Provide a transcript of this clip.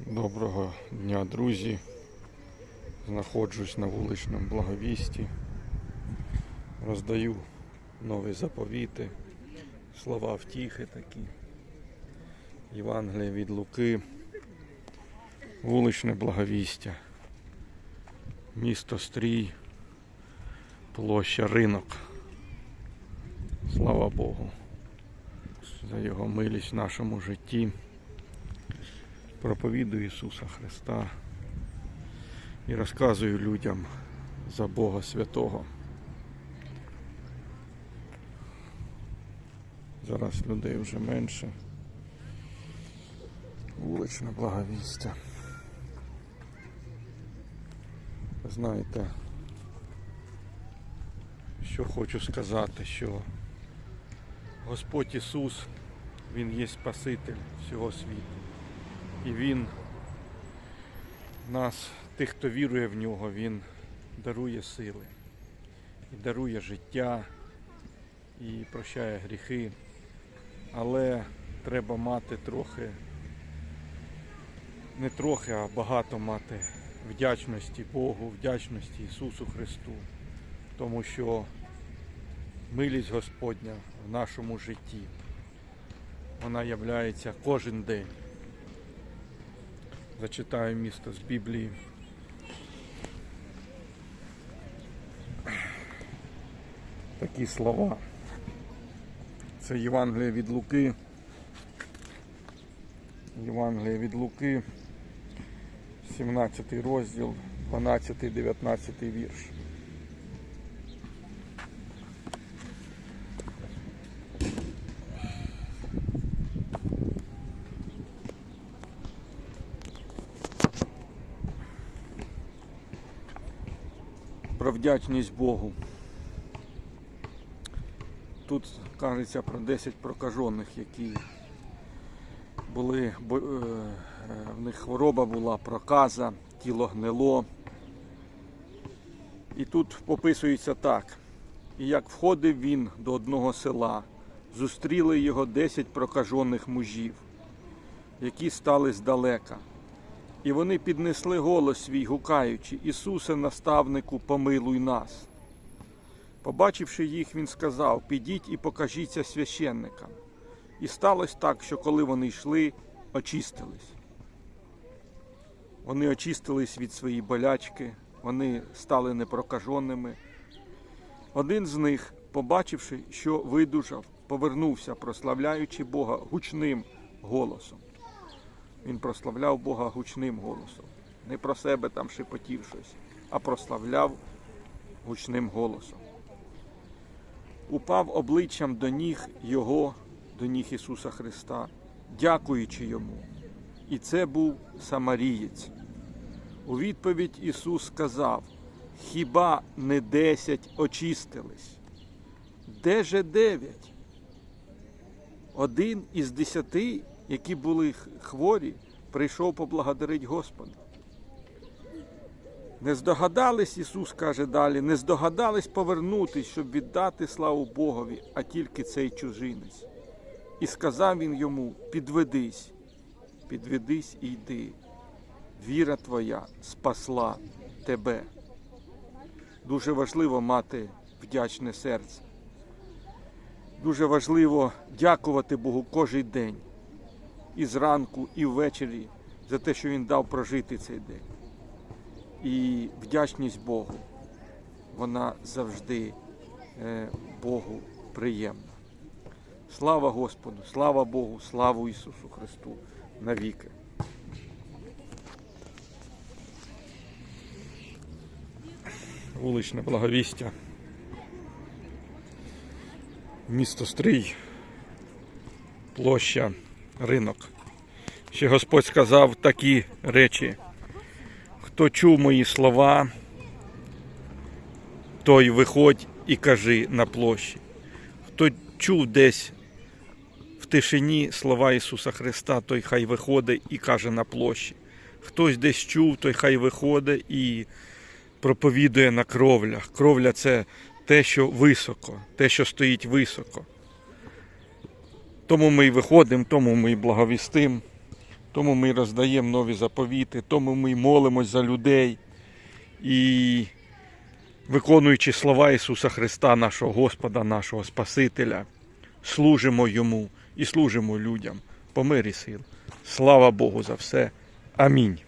Доброго дня, друзі. Знаходжусь на вуличному благовісті. Роздаю нові заповіти, слова втіхи такі. Євангелія від Луки. Вуличне благовістя. Місто Стрій. Площа ринок. Слава Богу. За його милість в нашому житті проповідую Ісуса Христа і розказую людям за Бога Святого. Зараз людей вже менше. Вуличне благовістя. Знаєте, що хочу сказати, що Господь Ісус, Він є Спаситель всього світу. І Він нас, тих, хто вірує в нього, Він дарує сили, і дарує життя і прощає гріхи. Але треба мати трохи, не трохи, а багато мати вдячності Богу, вдячності Ісусу Христу, тому що милість Господня в нашому житті, вона являється кожен день. Зачитаю місто з Біблії. Такі слова. Це Євангелія від Луки. Євангелія від Луки, 17 розділ, 12-19 вірш. Вдячність Богу. Тут кажеться про 10 прокажених, які були, е, в них хвороба була, проказа, тіло гнило. І тут пописується так. І як входив він до одного села, зустріли його 10 прокажених мужів, які стали здалека. І вони піднесли голос свій, гукаючи, Ісусе, наставнику, помилуй нас. Побачивши їх, він сказав, підіть і покажіться священникам. І сталося так, що коли вони йшли, очистились. Вони очистились від своєї болячки, вони стали непрокаженими. Один з них, побачивши, що видужав, повернувся, прославляючи Бога гучним голосом. Він прославляв Бога гучним голосом. Не про себе там шепотів щось, а прославляв гучним голосом. Упав обличчям до ніг Його, до ніг Ісуса Христа, дякуючи йому. І це був Самарієць. У відповідь Ісус сказав: Хіба не десять очистились? Де же дев'ять? Один із десяти, які були хворі, прийшов поблагодарить Господа. Не здогадались, Ісус каже далі, не здогадались повернутись, щоб віддати славу Богові, а тільки цей чужинець. І сказав він йому: підведись, підведись і йди. Віра твоя спасла тебе. Дуже важливо мати вдячне серце. Дуже важливо дякувати Богу кожен день, і зранку, і ввечері, за те, що Він дав прожити цей день. І вдячність Богу, вона завжди е, Богу приємна. Слава Господу, слава Богу, славу Ісусу Христу навіки. Вуличне благовістя. Місто Стрий, площа, ринок. Ще Господь сказав такі речі. Хто чув мої слова, той виходь і кажи на площі. Хто чув десь в тишині слова Ісуса Христа, той хай виходить і каже на площі. Хтось десь чув, той хай виходить і проповідує на кровлях. Кровля це те, що високо, те, що стоїть високо. Тому ми й виходимо, тому ми й благовістимо, Тому ми роздаємо нові заповіти, тому ми молимось за людей і виконуючи слова Ісуса Христа, нашого Господа, нашого Спасителя, служимо Йому і служимо людям по мирі сил. Слава Богу за все. Амінь.